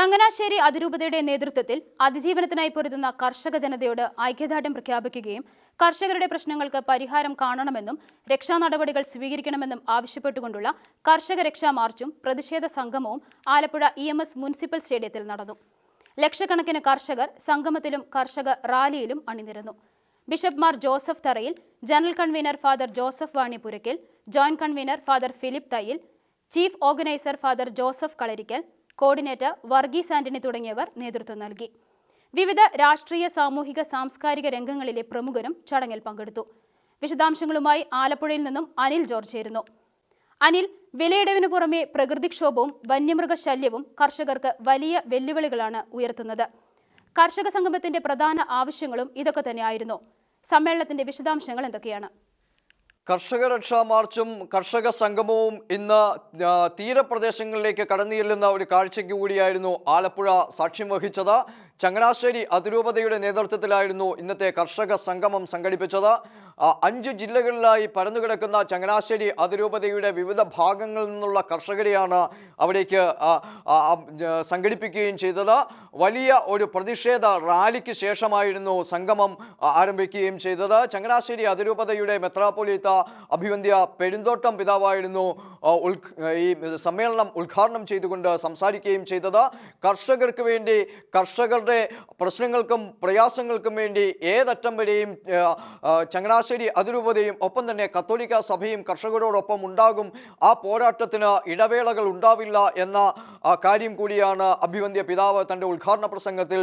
ചങ്ങനാശ്ശേരി അതിരൂപതയുടെ നേതൃത്വത്തിൽ അതിജീവനത്തിനായി പൊരുതുന്ന കർഷക ജനതയോട് ഐക്യദാർഢ്യം പ്രഖ്യാപിക്കുകയും കർഷകരുടെ പ്രശ്നങ്ങൾക്ക് പരിഹാരം കാണണമെന്നും രക്ഷാ നടപടികൾ സ്വീകരിക്കണമെന്നും ആവശ്യപ്പെട്ടുകൊണ്ടുള്ള കർഷക രക്ഷാ മാർച്ചും പ്രതിഷേധ സംഗമവും ആലപ്പുഴ ഇ മുനിസിപ്പൽ സ്റ്റേഡിയത്തിൽ നടന്നു. ലക്ഷക്കണക്കിന് കർഷകർ സംഗമത്തിലും കർഷക റാലിയിലും അണിനിരന്നു. Bishop Mar Joseph Tharayil general convener father Joseph Vanipurakkal joint convener father Philip Thayyil chief organiser father Joseph Kalarickal coordinator Varghese Antony തുടങ്ങിയവർ നേതൃത്വം നൽകി. വിവിധ രാഷ്ട്രീയ സാമൂഹിക സാംസ്കാരിക രംഗങ്ങളിലെ പ്രമുഖരും ചടങ്ങിൽ പങ്കെടുത്തു. വിശദാംശങ്ങളുമായി ആലപ്പുഴയിൽ നിന്നും അനിൽ ജോർജ് ചേരുന്നു. അനിൽ വിലയിടവിനു പുറമെ പ്രകൃതിക്ഷോഭവും വന്യമൃഗശല്യവും കർഷകർക്ക് വലിയ വെല്ലുവിളികളാണ് ഉയർത്തുന്നത്. കർഷക സംഗമത്തിന്റെ പ്രധാന ആവശ്യങ്ങളും ഇതൊക്കെ തന്നെയായിരുന്നു. സമ്മേളനത്തിന്റെ വിശദാംശങ്ങൾ എന്തൊക്കെയാണ്? കർഷക രക്ഷാ മാർച്ചും കർഷക സംഗമവും ഇന്ന് തീരപ്രദേശങ്ങളിലേക്ക് കടന്നു ചെല്ലുന്ന ഒരു കാഴ്ചയ്ക്ക് കൂടിയായിരുന്നു ആലപ്പുഴ സാക്ഷ്യം വഹിച്ചത്. ചങ്ങനാശ്ശേരി അതിരൂപതയുടെ നേതൃത്വത്തിലായിരുന്നു ഇന്നത്തെ കർഷക സംഗമം സംഘടിപ്പിച്ചത്. അഞ്ച് ജില്ലകളിലായി പരന്നുകിടക്കുന്ന ചങ്ങനാശ്ശേരി അതിരൂപതയുടെ വിവിധ ഭാഗങ്ങളിൽ നിന്നുള്ള കർഷകരെയാണ് അവിടേക്ക് സംഘടിപ്പിക്കുകയും ചെയ്തത്. വലിയ ഒരു പ്രതിഷേധ റാലിക്ക് ശേഷമായിരുന്നു സംഗമം ആരംഭിക്കുകയും ചെയ്തത്. ചങ്ങനാശ്ശേരി അതിരൂപതയുടെ മെത്രാപ്പൊലീത്ത അഭിവന്ധ്യ പെരുന്തോട്ടം പിതാവായിരുന്നു ഈ സമ്മേളനം ഉദ്ഘാടനം ചെയ്തുകൊണ്ട് സംസാരിക്കുകയും ചെയ്തത്. കർഷകർക്ക് വേണ്ടി കർഷകരുടെ പ്രശ്നങ്ങൾക്കും പ്രയാസങ്ങൾക്കും വേണ്ടി ഏതറ്റം വരെയും ആ, ചങ്ങനാശ്ശേരി അതിരൂപതയും ഒപ്പം തന്നെ കത്തോലിക്ക സഭയും കർഷകരോടൊപ്പം ഉണ്ടാകും. ആ പോരാട്ടത്തിന് ഇടവേളകൾ ഉണ്ടാവില്ല എന്ന കാര്യം കൂടിയാണ് അഭിവന്ധ്യ പിതാവ് തന്റെ ഉദ്ഘാടന പ്രസംഗത്തിൽ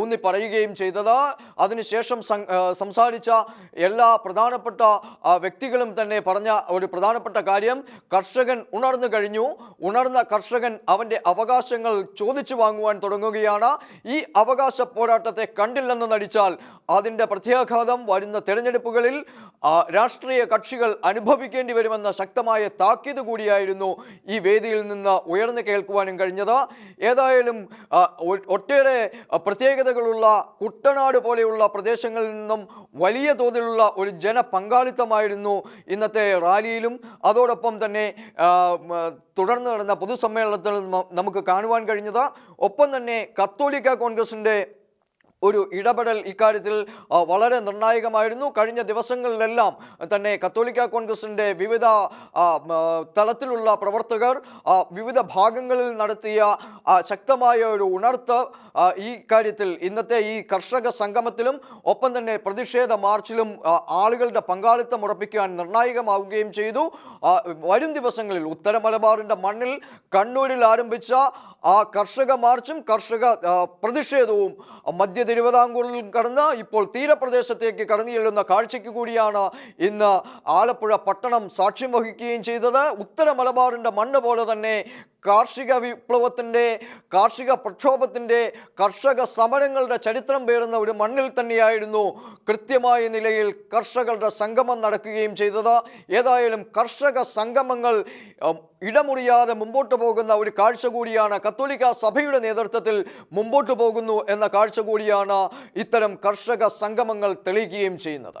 ഊന്നി പറയുകയും ചെയ്തത്. അതിനുശേഷം സംസാരിച്ച എല്ലാ പ്രധാനപ്പെട്ട വ്യക്തികളും തന്നെ പറഞ്ഞ ഒരു പ്രധാനപ്പെട്ട കാര്യം കർഷകൻ ഉണർന്നു കഴിഞ്ഞു. ഉണർന്ന കർഷകൻ അവന്റെ അവകാശങ്ങൾ ചോദിച്ചു വാങ്ങുവാൻ തുടങ്ങുകയാണ്. ഈ അവകാശ പോരാട്ടത്തെ കണ്ടില്ലെന്ന് നടിച്ചാൽ അതിന്റെ പ്രത്യാഘാതം വരുന്ന തെരഞ്ഞെടുപ്പുകളിൽ രാഷ്ട്രീയ കക്ഷികൾ അനുഭവിക്കേണ്ടി വരുമെന്ന ശക്തമായ താക്കീത് കൂടിയായിരുന്നു ഈ വേദിയിൽ നിന്ന് ഉയർന്നു കേൾക്കുവാനും കഴിഞ്ഞത്. ഏതായാലും ഒട്ടേറെ പ്രത്യേകതകളുള്ള കുട്ടനാട് പോലെയുള്ള പ്രദേശങ്ങളിൽ നിന്നും വലിയ തോതിലുള്ള ഒരു ജനപങ്കാളിത്തമായിരുന്നു ഇന്നത്തെ റാലിയിലും. അതോടൊപ്പം തന്നെ തുടർന്ന് നടന്ന പൊതുസമ്മേളനത്തിൽ നമുക്ക് കാണുവാൻ കഴിഞ്ഞത്. ഒപ്പം തന്നെ കത്തോലിക്ക കോൺഗ്രസിന്റെ ഒരു ഇടപെടൽ ഇക്കാര്യത്തിൽ വളരെ നിർണായകമായിരുന്നു. കഴിഞ്ഞ ദിവസങ്ങളിലെല്ലാം തന്നെ കത്തോലിക്ക കോൺഗ്രസിന്റെ വിവിധ തലത്തിലുള്ള പ്രവർത്തകർ വിവിധ ഭാഗങ്ങളിൽ നടത്തിയ ശക്തമായ ഒരു ഉണർത്ത് ഈ കാര്യത്തിൽ ഇന്നത്തെ ഈ കർഷക സംഗമത്തിലും ഒപ്പം തന്നെ പ്രതിഷേധ മാർച്ചിലും ആളുകളുടെ പങ്കാളിത്തം ഉറപ്പിക്കാൻ നിർണായകമാവുകയും ചെയ്തു. വരും ദിവസങ്ങളിൽ ഉത്തര മലബാറിന്റെ മണ്ണിൽ കണ്ണൂരിൽ ആരംഭിച്ച ആ കർഷക മാർച്ചും കർഷക പ്രതിഷേധവും മധ്യ തിരുവിതാംകൂറിൽ കടന്ന് ഇപ്പോൾ തീരപ്രദേശത്തേക്ക് കടന്നു ചെല്ലുന്ന കാഴ്ചയ്ക്ക് കൂടിയാണ് ഇന്ന് ആലപ്പുഴ പട്ടണം സാക്ഷ്യം വഹിക്കുകയും ചെയ്തത്. ഉത്തര മലബാറിന്റെ മണ്ണ് പോലെ തന്നെ കാർഷിക വിപ്ലവത്തിന്റെ കാർഷിക പ്രക്ഷോഭത്തിന്റെ കർഷക സമരങ്ങളുടെ ചരിത്രം പേറുന്ന ഒരു മണ്ണിൽ തന്നെയായിരുന്നു കൃത്യമായ നിലയിൽ കർഷകരുടെ സംഗമം നടക്കുകയും ചെയ്തത്. ഏതായാലും കർഷക സംഗമങ്ങൾ ഇടമുറിയാതെ മുമ്പോട്ട് പോകുന്ന ഒരു കാഴ്ച കൂടിയാണ് കത്തോലിക്ക സഭയുടെ നേതൃത്വത്തിൽ മുമ്പോട്ട് പോകുന്നു എന്ന കാഴ്ച കൂടിയാണ് ഇത്തരം കർഷക സംഗമങ്ങൾ തെളിയിക്കുകയും ചെയ്യുന്നത്.